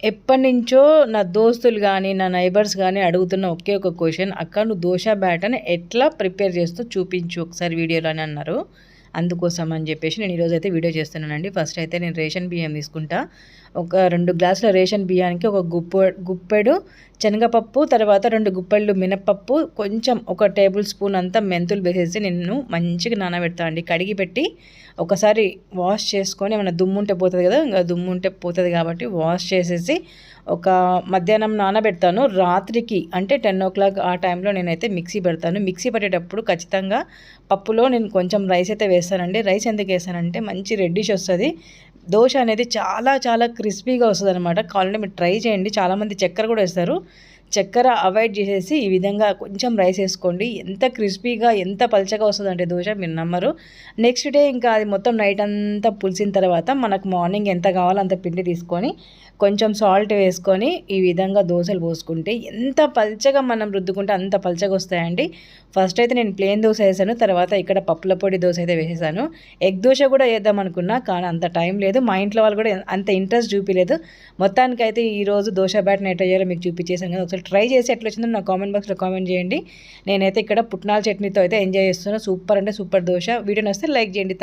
ఎప్పటి నుంచో నా దోస్తులు కానీ నా నైబర్స్ కానీ అడుగుతున్న ఒకే ఒక క్వశ్చన్ అక్క నువ్వు దోశ బ్యాటర్ని ఎట్లా ప్రిపేర్ చేస్తూ చూపించు ఒకసారి వీడియోలో అని అన్నారు. అందుకోసం అని చెప్పేసి నేను ఈరోజు అయితే వీడియో చేస్తున్నానండి. ఫస్ట్ అయితే నేను రేషన్ బియ్యం తీసుకుంటా. ఒక రెండు గ్లాసుల రేషన్ బియ్యానికి ఒక గుప్ప గుప్పెడు శనగపప్పు తర్వాత రెండు గుప్పెళ్ళు మినపప్పు కొంచెం ఒక టేబుల్ స్పూన్ అంతా మెంతులు వేసేసి నేను మంచిగా నానబెడతా అండి. కడిగి పెట్టి ఒకసారి వాష్ చేసుకొని ఏమైనా దుమ్ము ఉంటే పోతుంది కదా ఇంకా దుమ్ము ఉంటే పోతుంది కాబట్టి వాష్ చేసేసి ఒక మధ్యాహ్నం నానబెడతాను. రాత్రికి అంటే టెన్ ఓ క్లాక్ ఆ టైంలో నేనైతే మిక్సీ పెడతాను. మిక్సీ పెట్టేటప్పుడు ఖచ్చితంగా పప్పులో నేను కొంచెం రైస్ అయితే వేస్తానండి. రైస్ ఎందుకు వేస్తానంటే మంచి రెడ్డిష్ వస్తుంది. దోశ అనేది చాలా చాలా క్రిస్పీగా వస్తుంది అనమాట కావాలంటే మీరు ట్రై చేయండి. చాలామంది చక్కెర కూడా వేస్తారు. చక్కెర అవాయిడ్ చేసేసి ఈ విధంగా కొంచెం రైస్ వేసుకోండి. ఎంత క్రిస్పీగా ఎంత పలచగా వస్తుందంటే దోశ మీరు నమ్మరు. నెక్స్ట్ డే ఇంకా అది మొత్తం నైట్ అంతా పులిసిన తర్వాత మనకు మార్నింగ్ ఎంత కావాలో అంత పిండి తీసుకొని కొంచెం సాల్ట్ వేసుకొని ఈ విధంగా దోశలు పోసుకుంటే ఎంత పల్చగా మనం రుద్దుకుంటే అంత పల్చగా వస్తాయండి. ఫస్ట్ అయితే నేను ప్లేన్ దోశ వేసాను తర్వాత ఇక్కడ పప్పుల పొడి దోశ అయితే వేసేసాను. ఎగ్ దోశ కూడా వేద్దాం అనుకున్నా కానీ అంత టైం లేదు. మా ఇంట్లో వాళ్ళు కూడా అంత ఇంట్రెస్ట్ చూపించలేదు మొత్తానికైతే ఈరోజు దోశ బ్యాట్ నెట్ చేయాలో మీకు చూపించేసాను కదా ఒకసారి ట్రై చేసి ఎట్లా వచ్చిందో నా కామెంట్ బాక్స్లో కామెంట్ చేయండి. నేనైతే ఇక్కడ పుట్నాల చట్నీతో అయితే ఎంజాయ్ చేస్తున్నాను సూపర్ అంటే సూపర్ దోశ. వీడియో వస్తే లైక్ చేయండి. థ్యాంక్